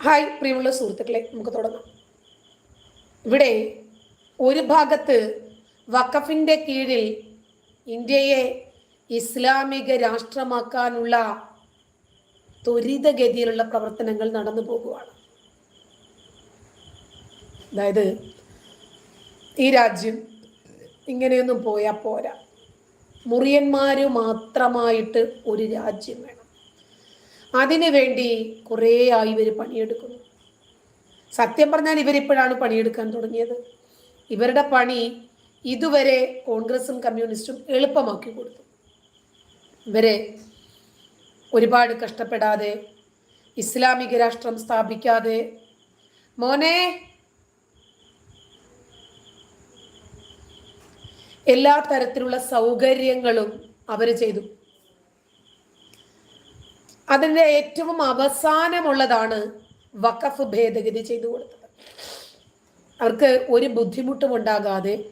Hi പ്രിയമുള്ള സുഹൃത്തുക്കളെ നമുക്ക് തുടങ്ങാം. ഇവിടെ ഒരു ഭാഗത്ത് വഖഫിന്റെ കീഴിൽ ഇന്ത്യയെ ഇസ്ലാമിക രാഷ്ട്രമാക്കാനുള്ള ത്വരിതഗതിയിലുള്ള പ്രവർത്തനങ്ങൾ നടന്നു പോകുകയാണ് അതായത് ഈ രാജ്യം ഇങ്ങനെയൊന്നും പോയാൽ പോരാ. മുറിയന്മാർ മാത്രമായിട്ട് ഒരു രാജ്യം വേണം. അതിനു വേണ്ടി കുറേ ആയി ഇവർ പണിയെടുക്കുന്നു. സത്യം പറഞ്ഞാൽ ഇവരിപ്പോഴാണ് പണിയെടുക്കാൻ തുടങ്ങിയത്. ഇവരുടെ പണി ഇതുവരെ കോൺഗ്രസും കമ്മ്യൂണിസ്റ്റും എളുപ്പമാക്കി കൊടുത്തു. ഇവരെ ഒരുപാട് കഷ്ടപ്പെടാതെ ഇസ്ലാമിക രാഷ്ട്രം സ്ഥാപിക്കാതെ. മോനെ എല്ലാ തരത്തിലുള്ള സൗകര്യങ്ങളും അവർ ചെയ്തു. അതിന്റെ ഏറ്റവും അവസാനമുള്ളതാണ് വഖഫ് ഭേദഗതി ചെയ്തു കൊടുത്തത്. അവർക്ക് ഒരു ബുദ്ധിമുട്ടും ഉണ്ടാകാതെ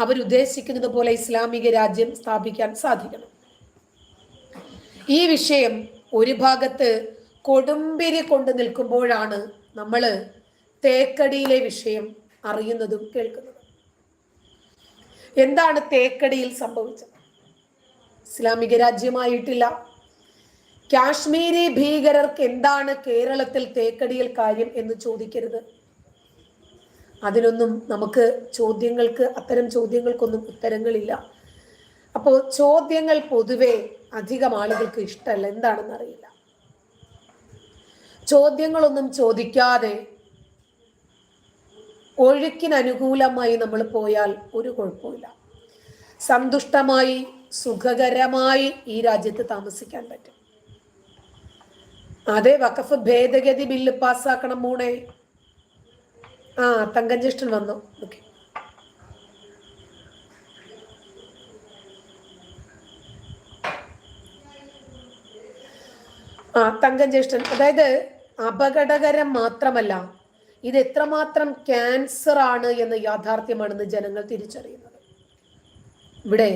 അവരുദ്ദേശിക്കുന്നത് പോലെ ഇസ്ലാമിക രാജ്യം സ്ഥാപിക്കാൻ സാധിക്കണം. ഈ വിഷയം ഒരു ഭാഗത്ത് കൊടുമ്പിരി കൊണ്ട് നിൽക്കുമ്പോഴാണ് നമ്മൾ തേക്കടിയിലെ വിഷയം അറിയുന്നതും കേൾക്കുന്നതും. എന്താണ് തേക്കടിയിൽ സംഭവിച്ചത്? ഇസ്ലാമിക രാജ്യമായിട്ടില്ല. കാശ്മീരി ഭീകരർക്ക് എന്താണ് കേരളത്തിൽ തേക്കടിയിൽ കാര്യം എന്ന് ചോദിക്കരുത്. അതിനൊന്നും നമുക്ക് ചോദ്യങ്ങൾക്ക് അത്തരം ചോദ്യങ്ങൾക്കൊന്നും ഉത്തരങ്ങളില്ല. അപ്പോൾ ചോദ്യങ്ങൾ പൊതുവെ അധികം ആളുകൾക്ക് ഇഷ്ടമല്ല. എന്താണെന്ന് അറിയില്ല. ചോദ്യങ്ങളൊന്നും ചോദിക്കാതെ ഒഴുക്കിനനുകൂലമായി നമ്മൾ പോയാൽ ഒരു കുഴപ്പമില്ല. സന്തുഷ്ടമായി സുഖകരമായി ഈ രാജ്യത്ത് താമസിക്കാൻ പറ്റും. അതെ വഖഫ് ഭേദഗതി ബില്ല് പാസ്സാക്കണം മൂണേ ആ തങ്കഞ്ചേഷ്ടൻ വന്നു. ഓക്കെ. ആ തങ്കഞ്ചേഷ്ടൻ അതായത് അപകടകരം മാത്രമല്ല ഇത് എത്രമാത്രം ക്യാൻസർ ആണ് എന്ന യാഥാർത്ഥ്യമാണെന്ന് ജനങ്ങൾ തിരിച്ചറിയുന്നത്. ഇവിടെ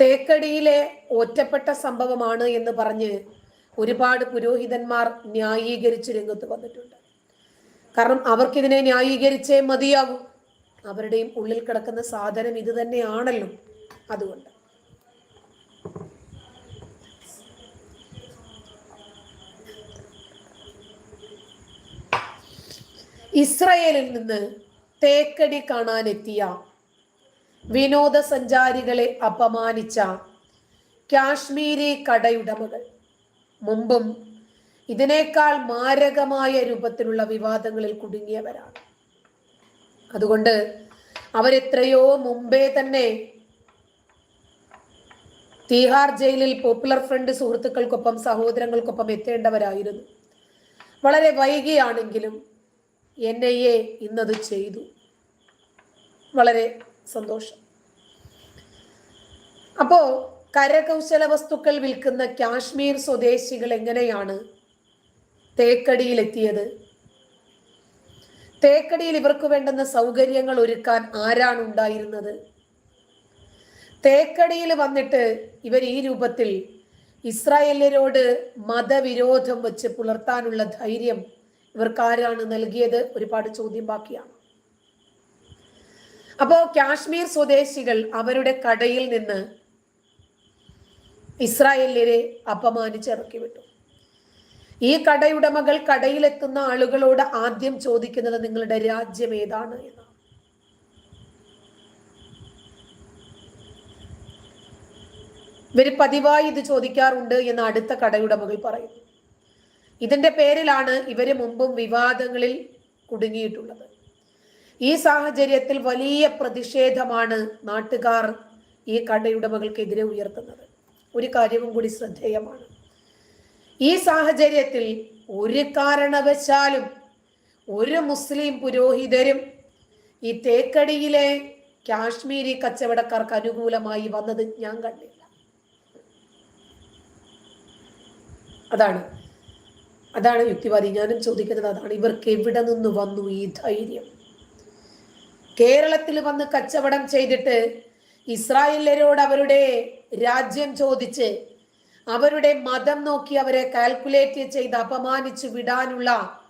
തേക്കടിയിലെ ഒറ്റപ്പെട്ട സംഭവമാണ് എന്ന് പറഞ്ഞ് ഒരുപാട് പുരോഹിതന്മാർ ന്യായീകരിച്ച് രംഗത്ത് വന്നിട്ടുണ്ട്. കാരണം അവർക്കിതിനെ ന്യായീകരിച്ചേ മതിയാകൂ അവരുടെയും ഉള്ളിൽ കിടക്കുന്ന സാധനം ഇത് തന്നെയാണല്ലോ അതുകൊണ്ട്. ഇസ്രയേലിൽ നിന്ന് തേക്കടി കാണാനെത്തിയ വിനോദസഞ്ചാരികളെ അപമാനിച്ച കാശ്മീരി കടയുടമകൾ. മുമ്പും ഇതിനേക്കാൾ മാരകമായ രൂപത്തിലുള്ള വിവാദങ്ങളിൽ കുടുങ്ങിയവരാണ്. അതുകൊണ്ട് അവരെത്രയോ മുമ്പേ തന്നെ തീഹാർ ജയിലിൽ പോപ്പുലർ ഫ്രണ്ട് സുഹൃത്തുക്കൾക്കൊപ്പം സഹോദരങ്ങൾക്കൊപ്പം എത്തേണ്ടവരായിരുന്നു. വളരെ വൈകിയാണെങ്കിലും എൻ ഐ എ ഇന്നത് ചെയ്തു. വളരെ സന്തോഷം. അപ്പോ കരകൗശല വസ്തുക്കൾ വിൽക്കുന്ന കാശ്മീർ സ്വദേശികൾ എങ്ങനെയാണ് തേക്കടിയിലെത്തിയത്? തേക്കടിയിൽ ഇവർക്ക് വേണ്ടുന്ന സൗകര്യങ്ങൾ ഒരുക്കാൻ ആരാണ് ഉണ്ടായിരുന്നത്? തേക്കടിയിൽ വന്നിട്ട് ഇവർ ഈ രൂപത്തിൽ ഇസ്രായേലരോട് മതവിരോധം വെച്ച് പുലർത്താനുള്ള ധൈര്യം ഇവർക്ക് ആരാണ് നൽകിയത്? ഒരുപാട് ചോദ്യം ബാക്കിയാണ്. അപ്പോൾ കാശ്മീർ സ്വദേശികൾ അവരുടെ കടയിൽ നിന്ന് ഇസ്രായേലിനെ അപമാനിച്ചിറക്കി വിട്ടു ഈ കടയുടമകൾ കടയിലെത്തുന്ന ആളുകളോട് ആദ്യം ചോദിക്കുന്നത് നിങ്ങളുടെ രാജ്യം ഏതാണ് എന്നാണ്. ഇവർ പതിവായി ഇത് ചോദിക്കാറുണ്ട് എന്ന് അടുത്ത കടയുടമകൾ പറയുന്നു. ഇതിന്റെ പേരിലാണ് ഇവർ മുമ്പും വിവാദങ്ങളിൽ കുടുങ്ങിയിട്ടുള്ളത്. ഈ സാഹചര്യത്തിൽ വലിയ പ്രതിഷേധമാണ് നാട്ടുകാർ ഈ കടയുടമകൾക്കെതിരെ ഉയർത്തുന്നത്. ഒരു കാര്യവും കൂടി ശ്രദ്ധേയമാണ്. ഈ സാഹചര്യത്തിൽ ഒരു കാരണവശാലും ഒരു മുസ്ലിം പുരോഹിതരും ഈ തേക്കടിയിലെ കാശ്മീരി കച്ചവടക്കാർക്ക് അനുകൂലമായി വന്നത് ഞാൻ കണ്ടില്ല. അതാണ് അതാണ് യുക്തിവാദി. ഞാനും ചോദിക്കുന്നത് അതാണ്. ഇവർക്ക് എവിടെ നിന്ന് വന്നു ഈ ധൈര്യം? കേരളത്തിൽ വന്ന് കച്ചവടം ചെയ്തിട്ട് ഇസ്രായേലരോട് അവരുടെ രാജ്യം ചോദിച്ച് അവരുടെ മതം നോക്കി അവരെ കാൽക്കുലേറ്റ് ചെയ്ത് അപമാനിച്ചു വിടാനുള്ള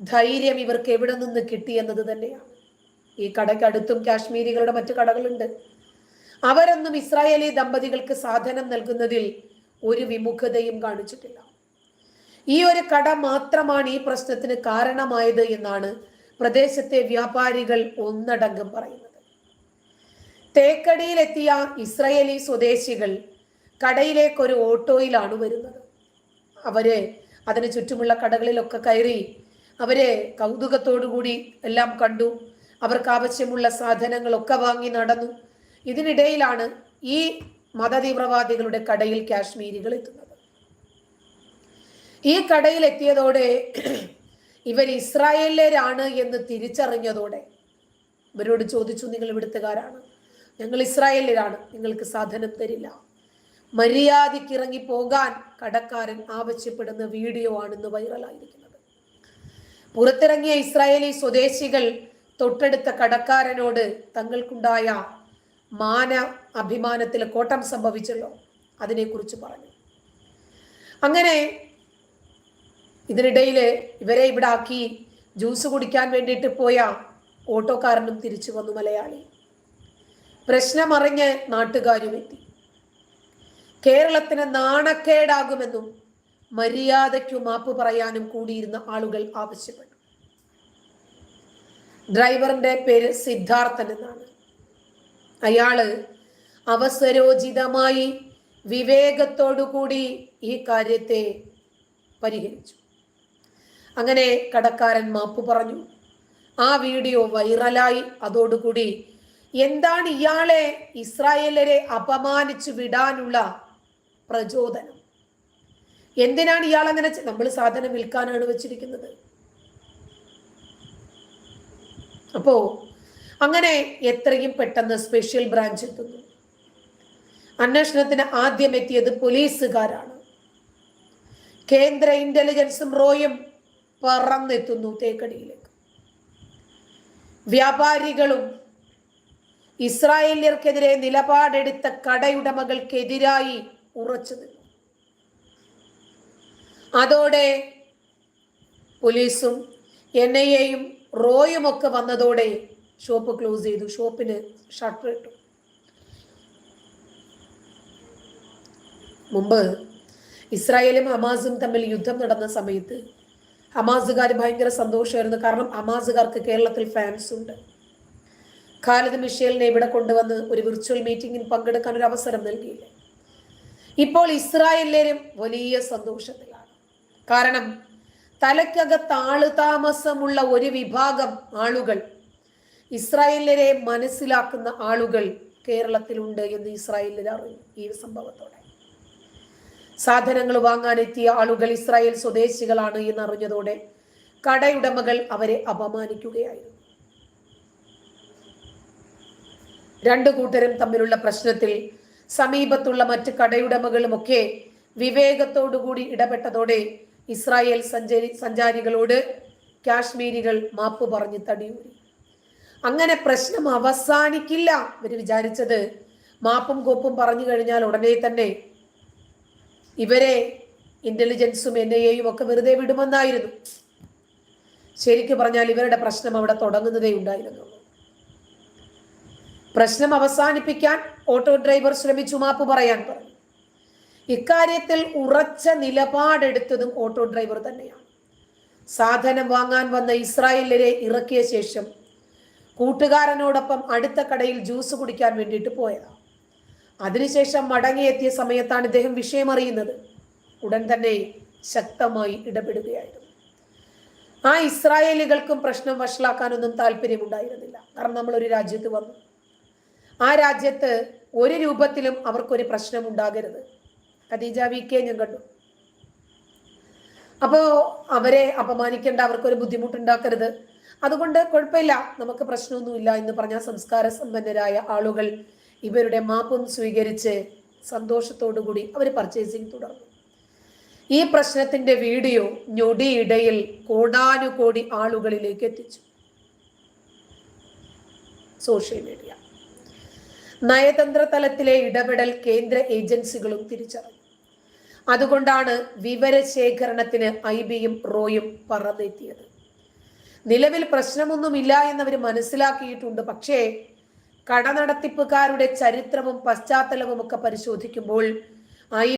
ധൈര്യം ഇവർക്ക് എവിടെ നിന്ന് കിട്ടി എന്നത് തന്നെയാണ്. ഈ കടയ്ക്കടുത്തും കാശ്മീരികളുടെ മറ്റു കടകളുണ്ട്. അവരൊന്നും ഇസ്രായേലി ദമ്പതികൾക്ക് സാധനം നൽകുന്നതിൽ ഒരു വിമുഖതയും കാണിച്ചിട്ടില്ല. ഈ ഒരു കട മാത്രമാണ് ഈ പ്രശ്നത്തിന് കാരണമായത് എന്നാണ് പ്രദേശത്തെ വ്യാപാരികൾ ഒന്നടങ്കം പറയുന്നത്. തേക്കടിയിലെത്തിയ ഇസ്രയേലി സ്വദേശികൾ കടയിലേക്കൊരു ഓട്ടോയിലാണ് വരുന്നത്. അവർ അതിന് ചുറ്റുമുള്ള കടകളിലൊക്കെ കയറി അവരെ കൗതുകത്തോടുകൂടി എല്ലാം കണ്ടു. അവർക്ക് ആവശ്യമുള്ള സാധനങ്ങളൊക്കെ വാങ്ങി നടന്നു. ഇതിനിടയിലാണ് ഈ മതതീവ്രവാദികളുടെ കടയിൽ കാശ്മീരികൾ എത്തുന്നത്. ഈ കടയിൽ എത്തിയതോടെ ഇവർ ഇസ്രായേലരാണ് എന്ന് തിരിച്ചറിഞ്ഞതോടെ ഇവരോട് ചോദിച്ചു നിങ്ങൾ ഇവിടുത്തുകാരാണ്? ഞങ്ങൾ ഇസ്രായേലിലാണ്. നിങ്ങൾക്ക് സാധനം തരില്ല. മര്യാദയ്ക്ക് ഇറങ്ങി പോകാൻ കടക്കാരൻ ആവശ്യപ്പെടുന്ന വീഡിയോ ആണെന്ന് വൈറലായിരിക്കുന്നത് പുറത്തിറങ്ങിയ ഇസ്രായേലി സ്വദേശികൾ തൊട്ടടുത്ത കടക്കാരനോട് തങ്ങൾക്കുണ്ടായ മാന അഭിമാനത്തിൽ കോട്ടം സംഭവിച്ചല്ലോ. അതിനെക്കുറിച്ച് പറഞ്ഞു. അങ്ങനെ ഇതിനിടയിൽ ഇവരെ ഇവിടെ ആക്കി ജ്യൂസ് കുടിക്കാൻ വേണ്ടിയിട്ട് പോയ ഓട്ടോക്കാരനും തിരിച്ചു വന്നു മലയാളി. പ്രശ്നമറിഞ്ഞ് നാട്ടുകാരും എത്തി കേരളത്തിന് നാണക്കേടാകുമെന്നും മര്യാദയ്ക്കു മാപ്പ് പറയാനും കൂടിയിരുന്ന ആളുകൾ ആവശ്യപ്പെട്ടു. ഡ്രൈവറിന്റെ പേര് സിദ്ധാർത്ഥൻ എന്നാണ്. അയാൾ അവസരോചിതമായി വിവേകത്തോടുകൂടി ഈ കാര്യത്തെ പരിഹരിച്ചു. അങ്ങനെ കടക്കാരൻ മാപ്പ് പറഞ്ഞു. ആ വീഡിയോ വൈറലായി. അതോടുകൂടി എന്താണ് ഇയാളെ ഇസ്രായേലരെ അപമാനിച്ചു വിടാനുള്ള പ്രചോദനം? എന്തിനാണ് ഇയാൾ അങ്ങനെ നമ്മൾ സാധനം വിൽക്കാനാണ് വെച്ചിരിക്കുന്നത്? അപ്പോ അങ്ങനെ എത്രയും പെട്ടെന്ന് സ്പെഷ്യൽ ബ്രാഞ്ച് എത്തുന്നു. അന്വേഷണത്തിന് ആദ്യം എത്തിയത് പോലീസുകാരാണ്. കേന്ദ്ര ഇന്റലിജൻസും റോയും പറന്നെത്തുന്നു തേക്കടിയിലേക്ക്. വ്യാപാരികളും ഇസ്രായേലിയർക്കെതിരെ നിലപാടെടുത്ത കടയുടമകൾക്കെതിരായി ഉറച്ചത്. അതോടെ പോലീസും എൻ ഐ എയും റോയും ഒക്കെ വന്നതോടെ ഷോപ്പ് ക്ലോസ് ചെയ്തു. ഷോപ്പിന് ഷട്ടർ ഇട്ടു. മുമ്പ് ഇസ്രായേലും ഹമാസും തമ്മിൽ യുദ്ധം നടന്ന സമയത്ത് ഹമാസുകാർ ഭയങ്കര സന്തോഷമായിരുന്നു. കാരണം ഹമാസുകാർക്ക് കേരളത്തിൽ ഫാൻസ് ഉണ്ട്. ഖാലിദ് മിഷേലിനെ ഇവിടെ കൊണ്ടുവന്ന് ഒരു വിർച്വൽ മീറ്റിംഗിൽ പങ്കെടുക്കാൻ ഒരു അവസരം നൽകിയില്ല. ഇപ്പോൾ ഇസ്രായേലിലും വലിയ സന്തോഷത്തിലാണ്. കാരണം തലയ്ക്കകത്ത് ആൾ താമസമുള്ള ഒരു വിഭാഗം ആളുകൾ ഇസ്രായേലരെ മനസ്സിലാക്കുന്ന ആളുകൾ കേരളത്തിലുണ്ട് എന്ന് ഇസ്രായേലിൽ അറിഞ്ഞു ഈ സംഭവത്തോടെ. സാധനങ്ങൾ വാങ്ങാനെത്തിയ ആളുകൾ ഇസ്രായേൽ സ്വദേശികളാണ് എന്നറിഞ്ഞതോടെ കടയുടമകൾ അവരെ അപമാനിക്കുകയായിരുന്നു. രണ്ടു കൂട്ടരും തമ്മിലുള്ള പ്രശ്നത്തിൽ സമീപത്തുള്ള മറ്റ് കടയുടമകളുമൊക്കെ വിവേകത്തോടുകൂടി ഇടപെട്ടതോടെ ഇസ്രായേൽ സഞ്ചരി സഞ്ചാരികളോട് കാശ്മീരികൾ മാപ്പ് പറഞ്ഞ് തടിയൂരി. അങ്ങനെ പ്രശ്നം അവസാനിക്കില്ല ഇവർ വിചാരിച്ചത്. മാപ്പും കോപ്പും പറഞ്ഞു കഴിഞ്ഞാൽ ഉടനെ തന്നെ ഇവരെ ഇന്റലിജൻസും എൻ ഐ എയും ഒക്കെ വെറുതെ വിടുമെന്നായിരുന്നു. ശരിക്കു പറഞ്ഞാൽ ഇവരുടെ പ്രശ്നം അവിടെ തുടങ്ങുന്നതേ ഉണ്ടായിരുന്നുള്ളൂ. പ്രശ്നം അവസാനിപ്പിക്കാൻ ഓട്ടോ ഡ്രൈവർ ശ്രമിച്ചു. മാപ്പ് പറയാൻ പറഞ്ഞു ഇക്കാര്യത്തിൽ ഉറച്ച നിലപാടെടുത്തതും ഓട്ടോ ഡ്രൈവർ തന്നെയാണ്. സാധനം വാങ്ങാൻ വന്ന ഇസ്രായേലരെ ഇറക്കിയ ശേഷം കൂട്ടുകാരനോടൊപ്പം അടുത്ത കടയിൽ ജ്യൂസ് കുടിക്കാൻ വേണ്ടിയിട്ട് പോയതാണ് അതിനുശേഷം മടങ്ങിയെത്തിയ സമയത്താണ് ഇദ്ദേഹം വിഷയം അറിയുന്നത് ഉടൻ തന്നെ ശക്തമായി ഇടപെടുകയായിരുന്നു. ആ ഇസ്രായേലികൾക്കും പ്രശ്നം വഷളാക്കാനൊന്നും താല്പര്യമുണ്ടായിരുന്നില്ല. കാരണം നമ്മൾ ഒരു രാജ്യത്ത് വന്നു. ആ രാജ്യത്ത് ഒരു രൂപത്തിലും അവർക്കൊരു പ്രശ്നം ഉണ്ടാകരുത് ഖദീജ വി കെ ഞാൻ കണ്ടു അപ്പോ അവരെ അപമാനിക്കേണ്ട അവർക്കൊരു ബുദ്ധിമുട്ടുണ്ടാക്കരുത്. അതുകൊണ്ട് കുഴപ്പമില്ല നമുക്ക് പ്രശ്നമൊന്നുമില്ല എന്ന് പറഞ്ഞ സംസ്കാര സമ്പന്നരായ ആളുകൾ ഇവരുടെ മാപ്പും സ്വീകരിച്ച് സന്തോഷത്തോടുകൂടി അവർ പർച്ചേസിങ് തുടർന്നു. ഈ പ്രശ്നത്തിന്റെ വീഡിയോ ഞൊടിയിടയിൽ കോടാനുകോടി ആളുകളിലേക്ക് എത്തിച്ചു. Social media. നയതന്ത്ര തലത്തിലെ ഇടപെടൽ കേന്ദ്ര ഏജൻസികളും തിരിച്ചറിഞ്ഞു. അതുകൊണ്ടാണ് വിവരശേഖരണത്തിന് ഐ ബിയും റോയും പറന്നെത്തിയത്. നിലവിൽ പ്രശ്നമൊന്നുമില്ല എന്നവർ മനസ്സിലാക്കിയിട്ടുണ്ട്. പക്ഷേ കടനടത്തിപ്പുകാരുടെ ചരിത്രവും പശ്ചാത്തലവും ഒക്കെ പരിശോധിക്കുമ്പോൾ ആയി